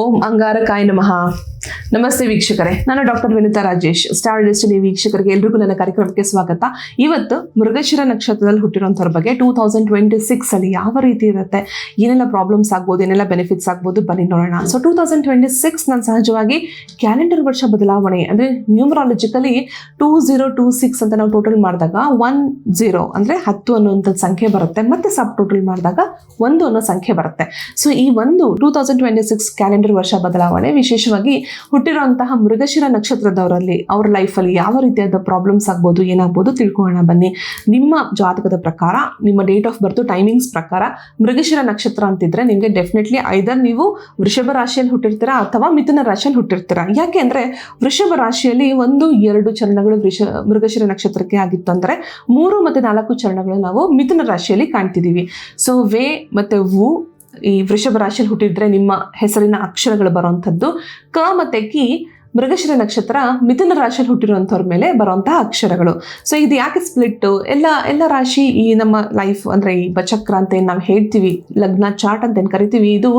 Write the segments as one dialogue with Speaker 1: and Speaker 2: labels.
Speaker 1: ಓಂ ಅಂಗಾರಕಾಯ ನಮಃ ನಮಸ್ತೆ ವೀಕ್ಷಕರೇ, ನಾನು doctor Vinita Rajesh star destiny ವೀಕ್ಷಕರಿಗೆ ಎಲ್ರಿಗೂ ನನ್ನ ಕಾರ್ಯಕ್ರಮಕ್ಕೆ ಸ್ವಾಗತ. ಇವತ್ತು ಮೃಗಶಿರ ನಕ್ಷತ್ರದಲ್ಲಿ ಹುಟ್ಟಿರುವಂಥವ್ರ ಬಗ್ಗೆ ಟೂ ತೌಸಂಡ್ ಟ್ವೆಂಟಿ ಸಿಕ್ಸ್ ಅಲ್ಲಿ ಯಾವ ರೀತಿ ಇರುತ್ತೆ, ಏನೆಲ್ಲ ಪ್ರಾಬ್ಲಮ್ಸ್ ಆಗ್ಬೋದು, ಏನೆಲ್ಲ ಬೆನಿಫಿಟ್ಸ್ ಆಗ್ಬೋದು, ಬನ್ನಿ ನೋಡೋಣ. So two thousand twenty six ನಾನು ಸಹಜವಾಗಿ ಕ್ಯಾಲೆಂಡರ್ ವರ್ಷ ಬದಲಾವಣೆ, ಅಂದರೆ numerologically two zero two six ಅಂತ ನಾವು ಟೋಟಲ್ ಮಾಡಿದಾಗ ಒನ್ ಝೀರೋ ಅಂದರೆ ಹತ್ತು ಅನ್ನುವಂಥ ಸಂಖ್ಯೆ ಬರುತ್ತೆ, ಮತ್ತೆ ಸಬ್ ಟೋಟಲ್ ಮಾಡಿದಾಗ ಒಂದು ಅನ್ನೋ ಸಂಖ್ಯೆ ಬರುತ್ತೆ. ಸೊ ಈ ಒಂದು two thousand twenty six calendar ವರ್ಷ ಬದಲಾವಣೆ ವಿಶೇಷವಾಗಿ ಹುಟ್ಟಿರುವಂತಹ ಮೃಗಶಿರ ನಕ್ಷತ್ರದವರಲ್ಲಿ ಅವ್ರ ಲೈಫಲ್ಲಿ ಯಾವ ರೀತಿಯಾದ ಪ್ರಾಬ್ಲಮ್ಸ್ ಆಗ್ಬೋದು, ಏನಾಗ್ಬೋದು ತಿಳ್ಕೊಳ್ಳೋಣ ಬನ್ನಿ. ನಿಮ್ಮ ಜಾತಕದ ಪ್ರಕಾರ, ನಿಮ್ಮ ಡೇಟ್ ಆಫ್ ಬರ್ತ್ ಟೈಮಿಂಗ್ಸ್ ಪ್ರಕಾರ ಮೃಗಶಿರ ನಕ್ಷತ್ರ ಅಂತಿದ್ರೆ ನಿಮಗೆ ಡೆಫಿನೆಟ್ಲಿ ಐದರ್ ನೀವು ವೃಷಭ ರಾಶಿಯಲ್ಲಿ ಹುಟ್ಟಿರ್ತೀರಾ ಅಥವಾ ಮಿಥುನ ರಾಶಿಯಲ್ಲಿ ಹುಟ್ಟಿರ್ತೀರಾ. ಯಾಕೆ ಅಂದರೆ ವೃಷಭ ರಾಶಿಯಲ್ಲಿ ಒಂದು, ಎರಡು ಚರಣಗಳು ವೃಷ, ಮೃಗಶಿರ ನಕ್ಷತ್ರಕ್ಕೆ ಆಗಿತ್ತು ಅಂದರೆ ಮೂರು ಮತ್ತು ನಾಲ್ಕು ಚರಣಗಳು ನಾವು ಮಿಥುನ ರಾಶಿಯಲ್ಲಿ ಕಾಣ್ತಿದ್ದೀವಿ ಸೊ ವೇ ಮತ್ತು ವು ಈ ವೃಷಭ ರಾಶಿಯಲ್ಲಿ ಹುಟ್ಟಿದ್ರೆ ನಿಮ್ಮ ಹೆಸರಿನ ಅಕ್ಷರಗಳು ಬರುವಂಥದ್ದು. ಕ ಮತ್ತು ಕಿ ಮೃಗಶಿರ ನಕ್ಷತ್ರ ಮಿಥುನ ರಾಶಿಯಲ್ಲಿ ಹುಟ್ಟಿರುವಂಥವ್ರ ಮೇಲೆ ಬರುವಂತಹ ಅಕ್ಷರಗಳು. ಸೊ ಇದು ಯಾಕೆ ಸ್ಪ್ಲಿಟ್ ಎಲ್ಲ ಎಲ್ಲ ರಾಶಿ ಈ ನಮ್ಮ ಲೈಫ್ ಅಂದರೆ ಈ ಬಚಕ್ರ ಅಂತ ಏನು ನಾವು ಹೇಳ್ತೀವಿ, ಲಗ್ನ ಚಾರ್ಟ್ ಅಂತ ಏನು ಕರಿತೀವಿ, ಇದು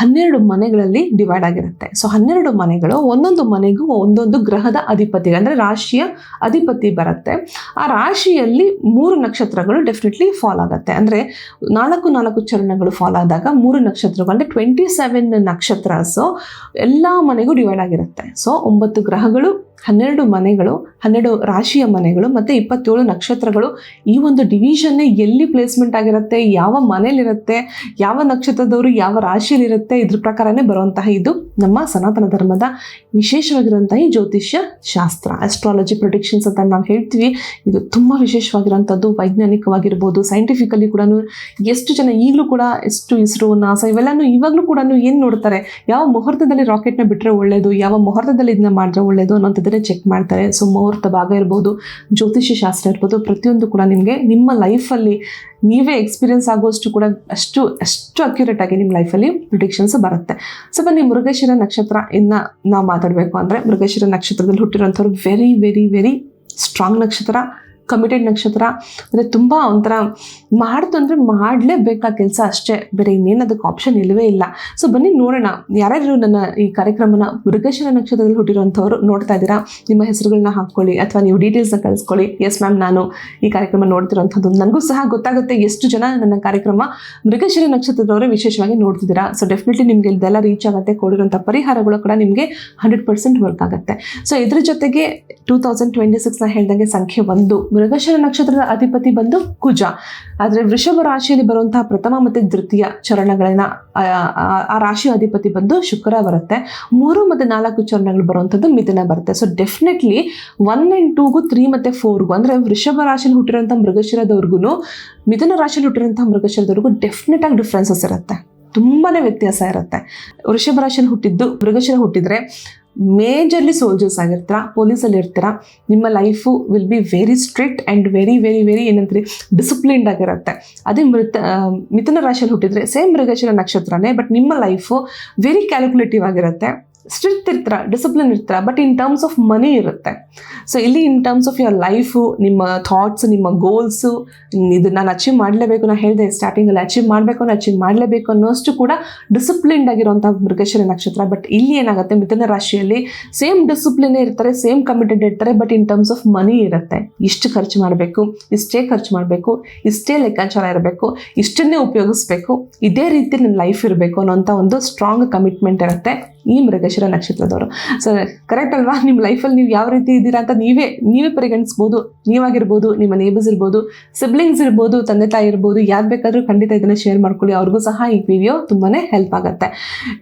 Speaker 1: ಹನ್ನೆರಡು ಮನೆಗಳಲ್ಲಿ ಡಿವೈಡ್ ಆಗಿರುತ್ತೆ. ಸೊ ಹನ್ನೆರಡು ಮನೆಗಳು ಒಂದೊಂದು ಮನೆಗೂ ಒಂದೊಂದು ಗ್ರಹದ ಅಧಿಪತಿ ಅಂದರೆ ರಾಶಿಯ ಅಧಿಪತಿ ಬರುತ್ತೆ. ಆ ರಾಶಿಯಲ್ಲಿ ಮೂರು ನಕ್ಷತ್ರಗಳು ಡೆಫಿನೆಟ್ಲಿ ಫಾಲ್ ಆಗುತ್ತೆ. ಅಂದರೆ ನಾಲ್ಕು ನಾಲ್ಕು ಚರಣಗಳು ಫಾಲ್ ಆದಾಗ ಮೂರು ನಕ್ಷತ್ರಗಳು ಅಂದರೆ ಟ್ವೆಂಟಿ ಸೆವೆನ್ ನಕ್ಷತ್ರ. ಸೊ ಎಲ್ಲ ಮನೆಗೂ ಡಿವೈಡ್ ಆಗಿರುತ್ತೆ. ಸೊ ಒಂಬತ್ತು ಗ್ರಹಗಳು ಹನ್ನೆರಡು ಮನೆಗಳು, ಹನ್ನೆರಡು ರಾಶಿಯ ಮನೆಗಳು ಮತ್ತು ಇಪ್ಪತ್ತೇಳು ನಕ್ಷತ್ರಗಳು ಈ ಒಂದು ಡಿವಿಷನ್ನೇ ಎಲ್ಲಿ ಪ್ಲೇಸ್ಮೆಂಟ್ ಆಗಿರುತ್ತೆ, ಯಾವ ಮನೇಲಿರುತ್ತೆ ಯಾವ ನಕ್ಷತ್ರದವರು ಯಾವ ರಾಶಿಯಲ್ಲಿರುತ್ತೆ ಇದ್ರ ಪ್ರಕಾರನೇ ಬರುವಂತಹ ಇದು ನಮ್ಮ ಸನಾತನ ಧರ್ಮದ ವಿಶೇಷವಾಗಿರುವಂತಹ ಈ ಜ್ಯೋತಿಷ್ಯ ಶಾಸ್ತ್ರ. ಆಸ್ಟ್ರಾಲಜಿ ಪ್ರೊಡಿಕ್ಷನ್ಸ್ ಅಂತ ನಾವು ಹೇಳ್ತೀವಿ. ಇದು ತುಂಬ ವಿಶೇಷವಾಗಿರುವಂಥದ್ದು. ವೈಜ್ಞಾನಿಕವಾಗಿರ್ಬೋದು ಸೈಂಟಿಫಿಕಲಿ ಕೂಡ ಎಷ್ಟು ಜನ ಈಗಲೂ ಕೂಡ ಎಷ್ಟು ಇಸ್ರೋ ನಾಸಾ ಇವೆಲ್ಲನೂ ಇವಾಗಲೂ ಕೂಡ ಏನು ನೋಡ್ತಾರೆ? ಯಾವ ಮುಹೂರ್ತದಲ್ಲಿ ರಾಕೆಟ್ನ ಬಿಟ್ಟರೆ ಒಳ್ಳೆಯದು ಯಾವ ಮುಹೂರ್ತದಲ್ಲಿ ಇದನ್ನ ಮಾಡಿದ್ರೆ ಒಳ್ಳೆಯದು ಅನ್ನೋಂಥದ್ದನ್ನೇ ಚೆಕ್ ಮಾಡ್ತಾರೆ. ಸೊ ಮುಹೂರ್ತ ಭಾಗ ಇರ್ಬೋದು, ಜ್ಯೋತಿಷ್ಯ ಶಾಸ್ತ್ರ ಇರ್ಬೋದು, ಪ್ರತಿಯೊಂದು ಕೂಡ ನಿಮಗೆ ನಿಮ್ಮ ಲೈಫಲ್ಲಿ ನೀವೇ ಎಕ್ಸ್ಪೀರಿಯನ್ಸ್ ಆಗುವಷ್ಟು ಕೂಡ ಅಷ್ಟು ಅಷ್ಟು ಅಕ್ಯುರೇಟ್ ಆಗಿ ನಿಮ್ಮ ಲೈಫಲ್ಲಿ ಪ್ರಿಡಿಕ್ಷನ್ಸ್ ಬರುತ್ತೆ. ಸೊ ಬನ್ನಿ ಮೃಗಶಿರ ನಕ್ಷತ್ರ ಇನ್ನ ನಾವು ಮಾತಾಡಬೇಕು ಅಂದರೆ ಮೃಗಶಿರ ನಕ್ಷತ್ರದಲ್ಲಿ ಹುಟ್ಟಿರುವಂಥವ್ರು ವೆರಿ ವೆರಿ ವೆರಿ ಸ್ಟ್ರಾಂಗ್ ನಕ್ಷತ್ರ. ಕಮಿಟೆಡ್ ನಕ್ಷತ್ರ ಅಂದರೆ ತುಂಬ ಒಂಥರ ಮಾಡ್ತು ಅಂದರೆ ಮಾಡಲೇಬೇಕಾ ಕೆಲಸ ಅಷ್ಟೇ. ಬೇರೆ ಇನ್ನೇನು ಅದಕ್ಕೆ ಆಪ್ಷನ್ ಇಲ್ಲವೇ ಇಲ್ಲ. ಸೊ ಬನ್ನಿ ನೋಡೋಣ. ಯಾರ್ಯಾರು ನನ್ನ ಈ ಕಾರ್ಯಕ್ರಮನ ಮೃಗಶಿರ ನಕ್ಷತ್ರದಲ್ಲಿ ಹುಟ್ಟಿರುವಂಥವ್ರು ನೋಡ್ತಾ ಇದ್ದೀರಾ? ನಿಮ್ಮ ಹೆಸರುಗಳನ್ನ ಹಾಕ್ಕೊಳ್ಳಿ ಅಥವಾ ನೀವು ಡೀಟೇಲ್ಸ್ನ ಕಳಿಸ್ಕೊಳ್ಳಿ. ಎಸ್ ಮ್ಯಾಮ್ ನಾನು ಈ ಕಾರ್ಯಕ್ರಮ ನೋಡ್ತಿರುವಂಥದ್ದು ನನಗೂ ಸಹ ಗೊತ್ತಾಗುತ್ತೆ ಎಷ್ಟು ಜನ ನನ್ನ ಕಾರ್ಯಕ್ರಮ ಮೃಗಶಿರ ನಕ್ಷತ್ರದವರೇ ವಿಶೇಷವಾಗಿ ನೋಡ್ತಿದ್ದೀರಾ. ಸೊ ಡೆಫಿನೆಟ್ಲಿ ನಿಮಗೆ ಇದೆಲ್ಲ ರೀಚ್ ಆಗುತ್ತೆ. ಕೊಡಿರುವಂಥ ಪರಿಹಾರಗಳು ಕೂಡ ನಿಮಗೆ ಹಂಡ್ರೆಡ್ ಪರ್ಸೆಂಟ್ ವರ್ಕ್ ಆಗುತ್ತೆ. ಸೊ ಇದ್ರ ಜೊತೆಗೆ ಟೂ ತೌಸಂಡ್ ಟ್ವೆಂಟಿ ಸಿಕ್ಸ್ನ ಹೇಳ್ದಂಗೆ ಸಂಖ್ಯೆ ಒಂದು. ಮೃಗಶಿರ ನಕ್ಷತ್ರದ ಅಧಿಪತಿ ಬಂದು ಕುಜ. ಆದರೆ ವೃಷಭ ರಾಶಿಯಲ್ಲಿ ಬರುವಂತಹ ಪ್ರಥಮ ಮತ್ತು ತೃತೀಯ ಚರಣಗಳನ್ನ, ಆ- ರಾಶಿ ಅಧಿಪತಿ ಬಂದು ಶುಕ್ರ ಬರುತ್ತೆ. ಮೂರು ಮತ್ತು ನಾಲ್ಕು ಚರಣಗಳು ಬರುವಂಥದ್ದು ಮಿಥುನ ಬರುತ್ತೆ. ಸೊ ಡೆಫಿನೆಟ್ಲಿ ಒನ್ ಆ್ಯಂಡ್ ಟೂಗೂ ತ್ರೀ ಮತ್ತು ಫೋರ್ಗೂ ಅಂದರೆ ವೃಷಭ ರಾಶಿಯಲ್ಲಿ ಹುಟ್ಟಿರೋಂಥ ಮೃಗಶಿರದವ್ರಿಗೂ ಮಿಥುನ ರಾಶಿಯಲ್ಲಿ ಹುಟ್ಟಿರೋಂಥ ಮೃಗಶಿರದವ್ರಿಗೂ ಡೆಫಿನೆಟ್ ಆಗಿ ಡಿಫ್ರೆನ್ಸಸ್ ಇರುತ್ತೆ. ತುಂಬಾ ವ್ಯತ್ಯಾಸ ಇರುತ್ತೆ. ವೃಷಭ ರಾಶಿಯಲ್ಲಿ ಹುಟ್ಟಿದ್ದು ಮೃಗಶಿರ ಹುಟ್ಟಿದ್ರೆ ಮೇಜರ್ಲಿ ಸೋಲ್ಜರ್ಸ್ ಆಗಿರ್ತೀರ ಪೊಲೀಸಲ್ಲಿ ಇರ್ತೀರ, ನಿಮ್ಮ life will be very strict and very very very ಏನಂತೀರಿ ಡಿಸಿಪ್ಲಿನ್ಡ್ ಆಗಿರುತ್ತೆ. ಅದೇ ಮೃತ ಮಿಥುನ ರಾಶಿಯಲ್ಲಿ ಹುಟ್ಟಿದ್ರೆ ಸೇಮ್ ಮೃಗಶಿರ ನಕ್ಷತ್ರನೇ ಬಟ್ ನಿಮ್ಮ ಲೈಫು ವೆರಿ ಕ್ಯಾಲ್ಕುಲೇಟಿವ್ ಆಗಿರುತ್ತೆ. ಸ್ಟ್ರಿಕ್ಟ್ ಇರ್ತೀರ ಡಿಸಿಪ್ಲಿನ್ ಇರ್ತೀರ but in terms of money ಇರುತ್ತೆ. ಸೊ ಇಲ್ಲಿ in terms of your life ನಿಮ್ಮ ಥಾಟ್ಸ್ ನಿಮ್ಮ ಗೋಲ್ಸು ಇದು ನಾನು ಅಚೀವ್ ಮಾಡಲೇಬೇಕು ನಾನು ಹೇಳಿದೆ ಸ್ಟಾರ್ಟಿಂಗಲ್ಲಿ ಅಚೀವ್ ಮಾಡಬೇಕು ನಾನು ಅಚೀವ್ ಮಾಡಲೇಬೇಕು ಅನ್ನೋಷ್ಟು ಕೂಡ ಡಿಸಿಪ್ಲಿನ್ಡ್ ಆಗಿರುವಂಥ ಮೃಗಶಿರ ನಕ್ಷತ್ರ. ಬಟ್ ಇಲ್ಲಿ ಏನಾಗುತ್ತೆ, ಮಿಥುನ ರಾಶಿಯಲ್ಲಿ ಸೇಮ್ ಡಿಸಿಪ್ಲಿನ್ ಇರ್ತಾರೆ ಸೇಮ್ ಕಮಿಟೆಡ್ ಇರ್ತಾರೆ but in terms of money ಇರುತ್ತೆ. ಇಷ್ಟು ಖರ್ಚು ಮಾಡಬೇಕು, ಇಷ್ಟೇ ಖರ್ಚು ಮಾಡಬೇಕು, ಇಷ್ಟೇ ಲೆಕ್ಕಾಚಾರ ಇರಬೇಕು, ಇಷ್ಟನ್ನೇ ಉಪಯೋಗಿಸ್ಬೇಕು, ಇದೇ ರೀತಿ ನನ್ನ ಲೈಫ್ ಇರಬೇಕು ಅನ್ನೋಂಥ ಒಂದು ಸ್ಟ್ರಾಂಗ್ ಕಮಿಟ್ಮೆಂಟ್ ಇರುತ್ತೆ. ಈ ಮೃಗಶಿರ ನಕ್ಷತ್ರದವರು. ಸೊ ಕರೆಕ್ಟ್ ಅಲ್ವಾ? ನಿಮ್ಮ ಲೈಫಲ್ಲಿ ನೀವು ಯಾವ ರೀತಿ ಇದ್ದೀರಾ ಅಂತ ನೀವೇ ನೀವೇ ಪರಿಗಣಿಸ್ಬೋದು. ನೀವಾಗಿರ್ಬೋದು, ನಿಮ್ಮ ನೇಬರ್ಸ್ ಇರ್ಬೋದು ಸಿಬ್ಲಿಂಗ್ಸ್ ಇರ್ಬೋದು, ತಂದೆ ತಾಯಿ ಇರ್ಬೋದು ಯಾರು ಬೇಕಾದರೂ ಖಂಡಿತ ಇದನ್ನು ಶೇರ್ ಮಾಡ್ಕೊಳ್ಳಿ. ಅವ್ರಿಗೂ ಸಹ ಈ ವಿಡಿಯೋ ತುಂಬಾ ಹೆಲ್ಪ್ ಆಗುತ್ತೆ.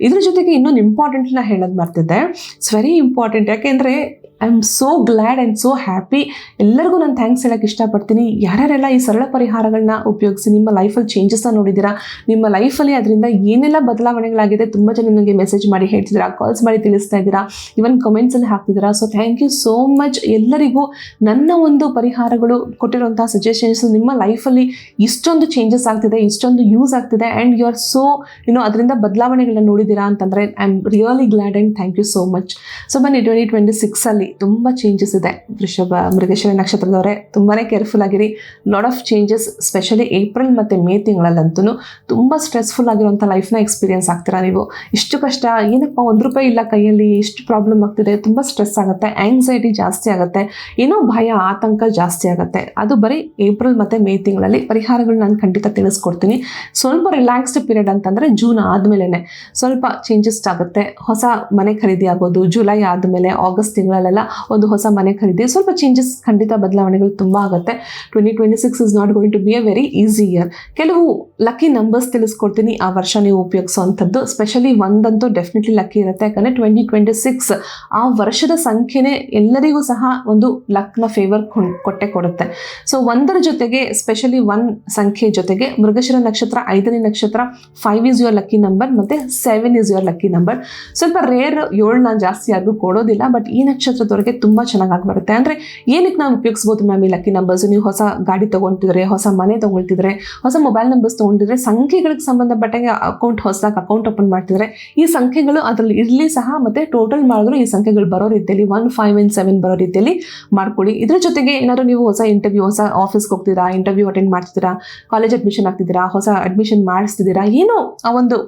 Speaker 1: ಇದ್ರ ಜೊತೆಗೆ ಇನ್ನೊಂದು ಇಂಪಾರ್ಟೆಂಟ್ನ ಹೇಳೋದು ಮಾಡ್ತಿದ್ದೆ ಇಟ್ಸ್ ವೆರಿ ಇಂಪಾರ್ಟೆಂಟ್ ಯಾಕೆಂದರೆ I am so glad and so happy ಎಲ್ಲರಿಗೂ ನಾನು ಥ್ಯಾಂಕ್ಸ್ ಹೇಳೋಕ್ಕೆ ಇಷ್ಟಪಡ್ತೀನಿ. ಯಾರ್ಯಾರೆಲ್ಲ ಈ ಸರಳ ಪರಿಹಾರಗಳನ್ನ ಉಪಯೋಗಿಸಿ ನಿಮ್ಮ ಲೈಫಲ್ಲಿ ಚೇಂಜಸ್ನ ನೋಡಿದ್ದೀರಾ? ನಿಮ್ಮ ಲೈಫಲ್ಲಿ ಅದರಿಂದ ಏನೆಲ್ಲ ಬದಲಾವಣೆಗಳಾಗಿದೆ? ತುಂಬ ಜನ ನನಗೆ ಮೆಸೇಜ್ ಮಾಡಿ ಹೇಳ್ತಿದ್ದೀರಾ? ಕಾಲ್ಸ್ ಮಾಡಿ ತಿಳಿಸ್ತಾ ಇದ್ದೀರಾ? ಇವನ್ ಕಮೆಂಟ್ಸಲ್ಲಿ ಹಾಕ್ತಿದ್ದೀರಾ? So thank you so much ಎಲ್ಲರಿಗೂ ನನ್ನ ಒಂದು ಪರಿಹಾರಗಳು ಕೊಟ್ಟಿರುವಂಥ ಸಜೆಷನ್ಸ್ ನಿಮ್ಮ ಲೈಫಲ್ಲಿ ಇಷ್ಟೊಂದು ಚೇಂಜಸ್ ಆಗ್ತಿದೆ, ಇಷ್ಟೊಂದು ಯೂಸ್ ಆಗ್ತಿದೆ and you are so you know ಅದರಿಂದ ಬದಲಾವಣೆಗಳನ್ನ ನೋಡಿದ್ದೀರಾ ಅಂತಂದರೆ I am really glad and thank you so much so ಬನ್ನಿ ಟ್ವೆಂಟಿ ಟ್ವೆಂಟಿ ಸಿಕ್ಸಲ್ಲಿ ತುಂಬ ಚೇಂಜಸ್ ಇದೆ. ವೃಷಭ ಮೃಗಶಿರ ನಕ್ಷತ್ರದವರೇ ತುಂಬಾ ಕೇರ್ಫುಲ್ ಆಗಿರಿ. Lot of changes specially April ಮತ್ತು ಮೇ ತಿಂಗಳಲ್ಲಂತೂ ತುಂಬ ಸ್ಟ್ರೆಸ್ಫುಲ್ ಆಗಿರುವಂಥ ಲೈಫ್ನ ಎಕ್ಸ್ಪೀರಿಯನ್ಸ್ ಆಗ್ತೀರಾ ನೀವು. ಇಷ್ಟು ಕಷ್ಟ ಏನಪ್ಪ ಒಂದು ರೂಪಾಯಿ ಇಲ್ಲ ಕೈಯಲ್ಲಿ, ಇಷ್ಟು ಪ್ರಾಬ್ಲಮ್ ಆಗ್ತಿದೆ, ತುಂಬ ಸ್ಟ್ರೆಸ್ ಆಗುತ್ತೆ ಆ್ಯಂಗ್ಸೈಟಿ ಜಾಸ್ತಿ ಆಗುತ್ತೆ, ಏನೋ ಭಯ, ಆತಂಕ ಜಾಸ್ತಿ ಆಗುತ್ತೆ. ಅದು ಬರೀ ಏಪ್ರಿಲ್ ಮತ್ತು ಮೇ ತಿಂಗಳಲ್ಲಿ ಪರಿಹಾರಗಳು ನಾನು ಖಂಡಿತ ತಿಳಿಸ್ಕೊಡ್ತೀನಿ. ಸ್ವಲ್ಪ ರಿಲ್ಯಾಕ್ಸ್ಡ್ ಪೀರಿಯಡ್ ಅಂತಂದರೆ ಜೂನ್ ಆದಮೇಲೆ ಸ್ವಲ್ಪ ಚೇಂಜಸ್ ಆಗುತ್ತೆ. ಹೊಸ ಮನೆ ಖರೀದಿ ಆಗೋದು ಜುಲೈ ಆದಮೇಲೆ ಆಗಸ್ಟ್ ತಿಂಗಳಲ್ಲೆಲ್ಲ ಒಂದು ಹೊಸ ಮನೆ ಖರೀದಿ. ಸ್ವಲ್ಪ ಚೇಂಜಸ್ ಖಂಡಿತ ಬದಲಾವಣೆಗಳು ತುಂಬ ಆಗುತ್ತೆ. Twenty twenty six is not going to be a very easy year ಕೆಲವು ಲಕ್ಕಿ ನಂಬರ್ಸ್ ತಿಳಿಸ್ಕೊಡ್ತೀನಿ ಆ ವರ್ಷ ನೀವು ಉಪಯೋಗಿಸುವಂಥದ್ದು ಸ್ಪೆಷಲಿ ಒಂದಂತೂ ಡೆಫಿನೆಟ್ಲಿ ಲಕ್ಕಿ ಇರುತ್ತೆ. ಯಾಕಂದರೆ ಟ್ವೆಂಟಿ ಟ್ವೆಂಟಿ ಸಿಕ್ಸ್ ಆ ವರ್ಷದ ಸಂಖ್ಯೆನೇ ಎಲ್ಲರಿಗೂ ಸಹ ಒಂದು ಲಕ್ನ ಫೇವರ್ ಕೊಟ್ಟೆ ಕೊಡುತ್ತೆ. ಸೊ ಒಂದರ ಜೊತೆಗೆ ಸ್ಪೆಷಲಿ ಒನ್ ಸಂಖ್ಯೆ ಜೊತೆಗೆ, ಮೃಗಶಿರ ನಕ್ಷತ್ರ ಐದನೇ ನಕ್ಷತ್ರ five is your lucky number ಮತ್ತು seven is your lucky number ಸ್ವಲ್ಪ ರೇರ್ ಏಳು ನಾನು ಜಾಸ್ತಿ ಯಾರಿಗೂ ಕೊಡೋದಿಲ್ಲ ಬಟ್ ಈ ನಕ್ಷತ್ರದವರೆಗೆ ತುಂಬ ಚೆನ್ನಾಗಿ ಬರುತ್ತೆ ಅಂದರೆ ಏನಕ್ಕೆ ನಾವು ಉಪಯೋಗಿಸ್ಬೋದು ಮ್ಯಾಮ್ ಈ ಲಕ್ಕಿ ನಂಬರ್ಸ್ ನೀವು ಹೊಸ ಗಾಡಿ ತೊಗೊಳ್ತಿದ್ರೆ ಹೊಸ ಮನೆ ತೊಗೊಳ್ತಿದ್ರೆ, ಹೊಸ ಮೊಬೈಲ್ ನಂಬರ್ಸ್ ತೊಗೊಂಡಿದ್ರೆ ಸಂಖ್ಯೆಗಳಿಗೆ ಸಂಬಂಧಪಟ್ಟಂಗೆ ಅಕೌಂಟ್ ಹೊಸದಾಗಿ ಅಕೌಂಟ್ ಓಪನ್ ಮಾಡ್ತಿದ್ರೆ, ಈ ಸಂಖ್ಯೆಗಳು ಅದರಲ್ಲಿ ಇರಲಿ ಸಹ, ಮತ್ತು ಟೋಟಲ್ ಮಾಡಿದ್ರು ಈ ಸಂಖ್ಯೆಗಳು ಬರೋ ರೀತಿಯಲ್ಲಿ ಒನ್ ಫೈವ್ ಆ್ಯಂಡ್ ಸೆವೆನ್ ಬರೋ ರೀತಿಯಲ್ಲಿ ಮಾಡ್ಕೊಳ್ಳಿ. ಇದ್ರ ಜೊತೆಗೆ ಏನಾದರೂ ನೀವು ಹೊಸ ಇಂಟರ್ವ್ಯೂ ಹೊಸ ಆಫೀಸ್ಗೆ ಹೋಗ್ತೀರಾ ಇಂಟರ್ವ್ಯೂ ಅಟೆಂಡ್ ಮಾಡ್ತಿದ್ದೀರಾ ಕಾಲೇಜ್ ಅಡ್ಮಿಷನ್ ಆಗ್ತಿದ್ದೀರಾ, ಹೊಸ ಅಡ್ಮಿಷನ್ ಮಾಡಿಸ್ತಿದ್ದೀರಾ, ಏನೋ ಆ ಒಂದು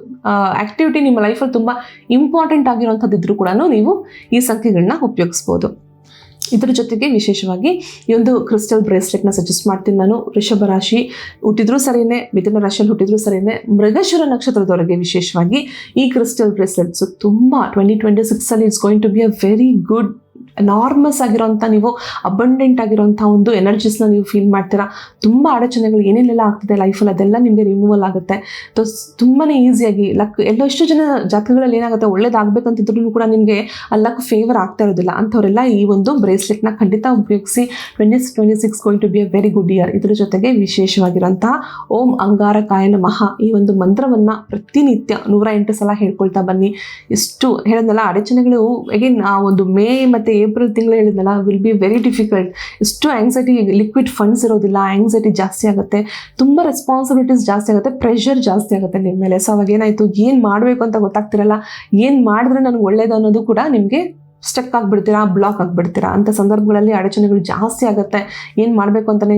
Speaker 1: ಆಕ್ಟಿವಿಟಿ ನಿಮ್ಮ ಲೈಫಲ್ಲಿ ತುಂಬ ಇಂಪಾರ್ಟೆಂಟ್ ಆಗಿರುವಂಥದ್ದು ಇದ್ರೂ ಕೂಡ ನೀವು ಈ ಸಂಖ್ಯೆಗಳನ್ನ ಉಪಯೋಗಿಸ್ಬೋದು. ಇದರ ಜೊತೆಗೆ ವಿಶೇಷವಾಗಿ ಈ ಒಂದು ಕ್ರಿಸ್ಟಲ್ ಬ್ರೇಸ್ಲೆಟ್ನ ಸಜೆಸ್ಟ್ ಮಾಡ್ತೀನಿ ನಾನು. ವೃಷಭ ರಾಶಿ ಹುಟ್ಟಿದ್ರೂ ಸರಿಯೇ ಮಿಥುನ ರಾಶಿಯಲ್ಲಿ ಹುಟ್ಟಿದ್ರೂ ಸರಿಯೇ ಮೃಗಶಿರ ನಕ್ಷತ್ರದವರೆಗೆ ವಿಶೇಷವಾಗಿ ಈ ಕ್ರಿಸ್ಟಲ್ ಬ್ರೇಸ್ಲೆಟ್ಸ್ ತುಂಬ twenty twenty ಸಿಕ್ಸಲ್ಲಿ it's going to be a very good norms ಆಗಿರೋಂಥ ನೀವು ಅಬಂಡೆಂಟ್ ಆಗಿರೋಂಥ ಒಂದು ಎನರ್ಜೀಸ್ನ ನೀವು ಫೀಲ್ ಮಾಡ್ತೀರಾ. ತುಂಬ ಅಡಚಣೆಗಳು ಏನೇನೆಲ್ಲ ಆಗ್ತಿದೆ ಲೈಫಲ್ಲಿ ಅದೆಲ್ಲ ನಿಮಗೆ ರಿಮೂವಲ್ ಆಗುತ್ತೆ. ತುಂಬಾ ಈಸಿಯಾಗಿ ಲಕ್ ಎಲ್ಲೋ ಎಷ್ಟು ಜನ ಜಾತಕಗಳಲ್ಲಿ ಏನಾಗುತ್ತೆ ಒಳ್ಳೇದಾಗಬೇಕಂತಿದ್ರು ಕೂಡ ನಿಮಗೆ ಆ ಲಕ್ ಫೇವರ್ ಆಗ್ತಾ ಇರೋದಿಲ್ಲ. ಅಂಥವರೆಲ್ಲ ಈ ಒಂದು ಬ್ರೇಸ್ಲೆಟ್ನ ಖಂಡಿತ ಉಪಯೋಗಿಸಿ twenty twenty six going to be a very good year ಇದ್ರ ಜೊತೆಗೆ ವಿಶೇಷವಾಗಿರುವಂತಹ ಓಂ ಅಂಗಾರಕಾಯನ ಮಹಾ ಈ ಒಂದು ಮಂತ್ರವನ್ನು ಪ್ರತಿನಿತ್ಯ ನೂರ ಎಂಟು ಸಲ ಹೇಳ್ಕೊಳ್ತಾ ಬನ್ನಿ. ಎಷ್ಟು ಹೇಳೋದಲ್ಲ ಅಡಚಣೆಗಳು ಅಗೇನ್ ಆ ಒಂದು ಮೇ ಮತ್ತು ಏಪ್ರಿಲ್ ತಿಂಗಳು ಹೇಳಿದ್ನಲ್ಲ ವಿಲ್ ಬಿ ವೆರಿ ಡಿಫಿಕಲ್ಟ್ ಎಷ್ಟು ಆ್ಯಂಗ್ಸೈಟಿ ಲಿಕ್ವಿಡ್ ಫಂಡ್ಸ್ ಇರೋದಿಲ್ಲ ಆ್ಯಂಗ್ಸೈಟಿ ಜಾಸ್ತಿ ಆಗುತ್ತೆ. ತುಂಬ ರೆಸ್ಪಾನ್ಸಿಬಿಲಿಟೀಸ್ ಜಾಸ್ತಿ ಆಗುತ್ತೆ ಪ್ರೆಷರ್ ಜಾಸ್ತಿ ಆಗುತ್ತೆ ನಿಮ್ಮ ಮೇಲೆ. ಸೊ ಅವಾಗ ಏನಾಯಿತು, ಏನು ಮಾಡಬೇಕು ಅಂತ ಗೊತ್ತಾಗ್ತಿರಲ್ಲ, ಏನು ಮಾಡಿದ್ರೆ ನನಗೆ ಒಳ್ಳೇದು ಅನ್ನೋದು ಕೂಡ ನಿಮಗೆ ಸ್ಟಕ್ ಆಗಿಬಿಡ್ತೀರಾ ಬ್ಲಾಕ್ ಆಗಿಬಿಡ್ತೀರಾ? ಅಂಥ ಸಂದರ್ಭಗಳಲ್ಲಿ ಅಡಚಣೆಗಳು ಜಾಸ್ತಿ ಆಗುತ್ತೆ. ಏನು ಮಾಡಬೇಕು ಅಂತಲೇ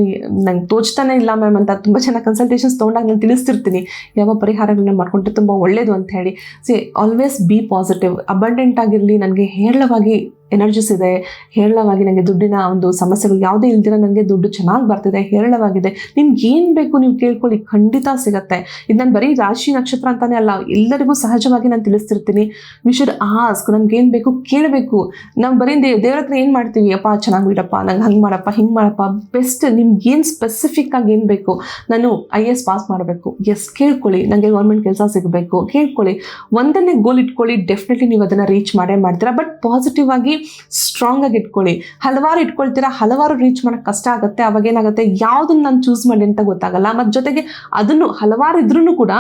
Speaker 1: ನಂಗೆ ತೋಚ್ತಾನೆ ಇಲ್ಲ ಮ್ಯಾಮ್ ಅಂತ ತುಂಬ ಚೆನ್ನಾಗಿ ಕನ್ಸಲ್ಟೇಷನ್ಸ್ ತೊಗೊಂಡಾಗ ನಾನು ತಿಳಿಸ್ತಿರ್ತೀನಿ. ಯಾವ ಪರಿಹಾರಗಳನ್ನ ಮಾಡ್ಕೊಂಡ್ರೆ ತುಂಬ ಒಳ್ಳೆಯದು ಅಂತ ಹೇಳಿ. See always be positive abundant ಆಗಿರಲಿ, ನನಗೆ ಹೇರಳವಾಗಿ ಎನರ್ಜಿಸ್ ಇದೆ ಹೇರಳವಾಗಿ ನನಗೆ ದುಡ್ಡಿನ ಒಂದು ಸಮಸ್ಯೆಗಳು ಯಾವುದೇ ಇಲ್ದಿರ ನನಗೆ ದುಡ್ಡು ಚೆನ್ನಾಗಿ ಬರ್ತಿದೆ, ಹೇರಳವಾಗಿದೆ. ನಿಮ್ಗೆ ಏನು ಬೇಕು ನೀವು ಕೇಳ್ಕೊಳ್ಳಿ, ಖಂಡಿತ ಸಿಗುತ್ತೆ. ಇದು ನಾನು ಬರೀ ರಾಶಿ ನಕ್ಷತ್ರ ಅಂತಾನೆ ಅಲ್ಲ, ಎಲ್ಲರಿಗೂ ಸಹಜವಾಗಿ ನಾನು ತಿಳಿಸ್ತಿರ್ತೀನಿ. ವಿ ಶುಡ್ ಆಸ್ಕ್ ನಮ್ಗೆ ಏನು ಬೇಕು ಕೇಳಬೇಕು. ನಾವು ಬರೀ ದೇವ್ ದೇವ್ರ ಹತ್ರ ಏನು ಮಾಡ್ತೀವಿ ಅಪ್ಪ ಚೆನ್ನಾಗಿ ಬಿಡಪ್ಪ, ನಂಗೆ ಹಂಗೆ ಮಾಡಪ್ಪ, ಹಿಂಗೆ ಮಾಡಪ್ಪ ಬೆಸ್ಟ್ ನಿಮ್ಗೆ ಏನು ಸ್ಪೆಸಿಫಿಕ್ ಆಗಿ ಏನು ಬೇಕು. ನಾನು ಐ ಎಸ್ ಪಾಸ್ ಮಾಡಬೇಕು. ಎಸ್ ಕೇಳ್ಕೊಳ್ಳಿ ನನಗೆ ಗೌರ್ಮೆಂಟ್ ಕೆಲಸ ಸಿಗಬೇಕು. ಕೇಳ್ಕೊಳ್ಳಿ, ಒಂದನ್ನೇ ಗೋಲ್ ಇಟ್ಕೊಳ್ಳಿ ಡೆಫಿನೆಟ್ಲಿ ನೀವು ಅದನ್ನು ರೀಚ್ ಮಾಡೇ ಮಾಡ್ತೀರಾ. ಬಟ್ ಪಾಸಿಟಿವ್ ಆಗಿ ಸ್ಟ್ರಾಂಗ್ ಆಗಿ ಇಟ್ಕೊಳ್ಳಿ. ಹಲವಾರು ಇಟ್ಕೊಳ್ತೀರಾ, ಹಲವಾರು ರೀಚ್ ಮಾಡೋಕ್ಕೆ ಕಷ್ಟ ಆಗುತ್ತೆ, ಅವಾಗ ಏನಾಗುತ್ತೆ ಯಾವುದನ್ನು ನಾನು ಚೂಸ್ ಮಾಡಿ ಅಂತ ಗೊತ್ತಾಗಲ್ಲ. ಮತ್ತು ಜೊತೆಗೆ ಅದನ್ನು ಹಲವಾರು ಇದ್ರೂ ಕೂಡ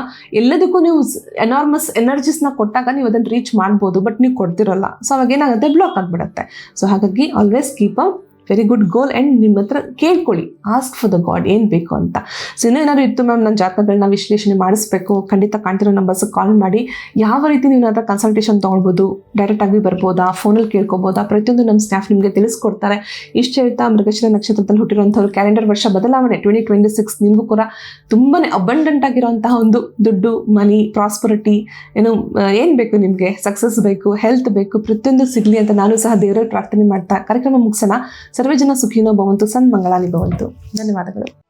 Speaker 1: ಎಲ್ಲದಕ್ಕೂ ನೀವು ಎನಾರ್ಮಸ್ ಎನರ್ಜೀಸ್ನ ಕೊಟ್ಟಾಗ ನೀವು ಅದನ್ನು ರೀಚ್ ಮಾಡ್ಬೋದು ಬಟ್ ನೀವು ಕೊಡ್ತಿರಲ್ಲ. ಸೊ ಅವಾಗ ಏನಾಗುತ್ತೆ ಬ್ಲಾಕ್ ಆಗಿಬಿಡುತ್ತೆ. ಸೊ ಹಾಗಾಗಿ always keep a very good goal and ನಿಮ್ಮ ಹತ್ರ ಕೇಳ್ಕೊಳ್ಳಿ. ಆಸ್ಕ್ ಫಾರ್ ದ ಗಾಡ್ ಏನು ಬೇಕು ಅಂತ. ಸೊ ಇನ್ನೂ ಏನಾದರೂ ಇತ್ತು ಮ್ಯಾಮ್ ನನ್ನ ಜಾತಕಗಳನ್ನ ವಿಶ್ಲೇಷಣೆ ಮಾಡಿಸ್ಬೇಕು, ಖಂಡಿತ ಕಾಣ್ತಿರೋ ನಂಬರ್ಸ್ಗೆ ಕಾಲ್ ಮಾಡಿ. ಯಾವ ರೀತಿ ನೀವು ಹತ್ರ ಕನ್ಸಲ್ಟೇಷನ್ ತೊಗೊಳ್ಬೋದು? ಡೈರೆಕ್ಟಾಗಿ ಬರ್ಬೋದಾ? ಫೋನಲ್ಲಿ ಕೇಳ್ಕೊಬೋದಾ ಪ್ರತಿಯೊಂದು ನಮ್ಮ ಸ್ಟಾಫ್ ನಿಮಗೆ ತಿಳಿಸ್ಕೊಡ್ತಾರೆ. ಇಷ್ಟು ಹೇಳ್ತಾ ಮೃಗಶಿರ ನಕ್ಷತ್ರದಲ್ಲಿ ಹುಟ್ಟಿರುವಂಥವ್ರು ಕ್ಯಾಲೆಂಡರ್ ವರ್ಷ ಬದಲಾವಣೆ ಟ್ವೆಂಟಿ ಟ್ವೆಂಟಿ ಸಿಕ್ಸ್ ನಿಮಗೂ ಕೂಡ ತುಂಬಾ ಅಬಂಡೆಂಟ್ ಆಗಿರುವಂತಹ ಒಂದು ದುಡ್ಡು ಮನಿ ಪ್ರಾಸ್ಪರಿಟಿ ಏನು ಏನು ಬೇಕು ನಿಮಗೆ? ಸಕ್ಸಸ್ ಬೇಕು ಹೆಲ್ತ್ ಬೇಕು, ಪ್ರತಿಯೊಂದು ಸಿಗಲಿ ಅಂತ ನಾನು ಸಹ ದೇವರಲ್ಲಿ ಪ್ರಾರ್ಥನೆ ಮಾಡ್ತಾ ಕಾರ್ಯಕ್ರಮ ಮುಗಿಸೋಣ. ಸರ್ವೇ ಜನ ಸುಖಿನೋ ಭವಂತು ಸನ್ಮಂಗಳಾನಿ ಭವಂತು. ಧನ್ಯವಾದಗಳು.